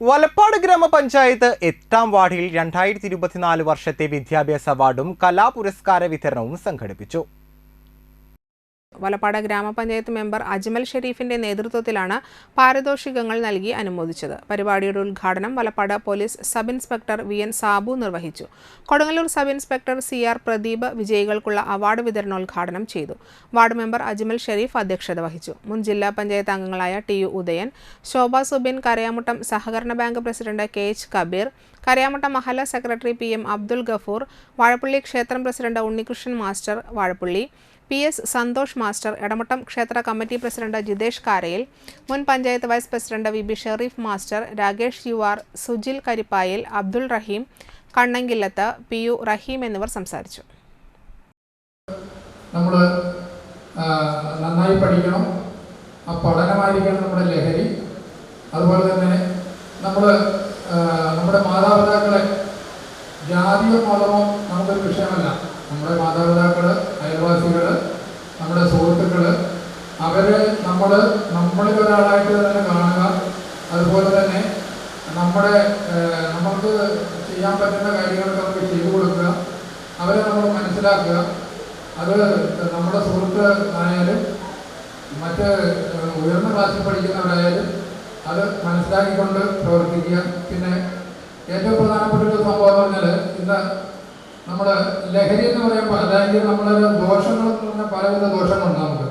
വലപ്പാട് ഗ്രാമപഞ്ചായത്ത് എട്ടാം വാർഡിൽ രണ്ടായിരത്തി ഇരുപത്തിനാല് വർഷത്തെ വിദ്യാഭ്യാസ അവാർഡും കലാപുരസ്കാര വിതരണവും സംഘടിപ്പിച്ചു. വലപ്പാട് ഗ്രാമപഞ്ചായത്ത് മെമ്പർ അജ്മൽ ഷെരീഫിന്റെ നേതൃത്വത്തിലാണ് പാരിതോഷികങ്ങൾ നൽകി അനുമോദിച്ചത്. പരിപാടിയുടെ ഉദ്ഘാടനം Valappad police sub inspector V N Sabu നിർവഹിച്ചു. Kodungallur sub inspector C R Pradeep വിജയികൾക്കുള്ള award വിതരണോദ്ഘാടനം ചെയ്തു. വാർഡ് മെമ്പർ അജ്മൽ ഷെരീഫ് അധ്യക്ഷത വഹിച്ചു. മുൻ ജില്ലാ പഞ്ചായത്ത് അംഗങ്ങളായ ടി യു ഉദയൻ ശോഭ സുബിൻ കരയാമുട്ടം സഹകരണ bank president K H Kabeer Karayamuttam മഹല secretary P M Abdul Gafoor Vazhappally ക്ഷേത്രം president Unnikrishnan master Vazhappally P S Santhosh master Edamuttam ക്ഷേത്ര കമ്മിറ്റി പ്രസിഡന്റ് ജിതേഷ് കാരയിൽ മുൻ panchayat vice president V B Shereef master Rakesh U R Sujil Karippayil Abdul Raheem Kannankillath P U Raheem എന്നിവർ സംസാരിച്ചു. നമ്മൾ നന്നായി പഠിക്കണം. ആ പഠനമായിരിക്കണം നമ്മുടെ ലഹരി. അതുപോലെ തന്നെ നമ്മൾ നമ്മുടെ മാതാപിതാക്കളെ ജാതിയോ മതമോ നമുക്കൊരു വിഷയമല്ല. നമ്മുടെ മാതാപിതാക്കൾ അയൽവാസികൾ നമ്മുടെ സുഹൃത്തുക്കൾ അവരെ നമ്മൾ നമ്മളിൽ ഒരാളായിട്ട് തന്നെ കാണുക. അതുപോലെ തന്നെ നമ്മുടെ നമുക്ക് ചെയ്യാൻ പറ്റുന്ന കാര്യങ്ങളൊക്കെ നമുക്ക് ചെയ്തു കൊടുക്കുക. അവരെ നമ്മൾ മനസ്സിലാക്കുക. അത് നമ്മുടെ സുഹൃത്ത് ആയാലും മറ്റ് ഉയർന്ന ക്ലാസ്സിൽ പഠിക്കുന്നവരായാലും അത് മനസ്സിലാക്കിക്കൊണ്ട് പ്രവർത്തിക്കുക. പിന്നെ ഏറ്റവും പ്രധാനപ്പെട്ട ഒരു സംഭവം എന്ന് പറഞ്ഞാൽ ഇന്ന് നമ്മുടെ ലഹരി എന്ന് പറയുമ്പോൾ അതായത് നമ്മളൊരു ദോഷങ്ങൾ എന്ന് പറഞ്ഞാൽ പലവിധ ദോഷങ്ങളുണ്ട് നമുക്ക്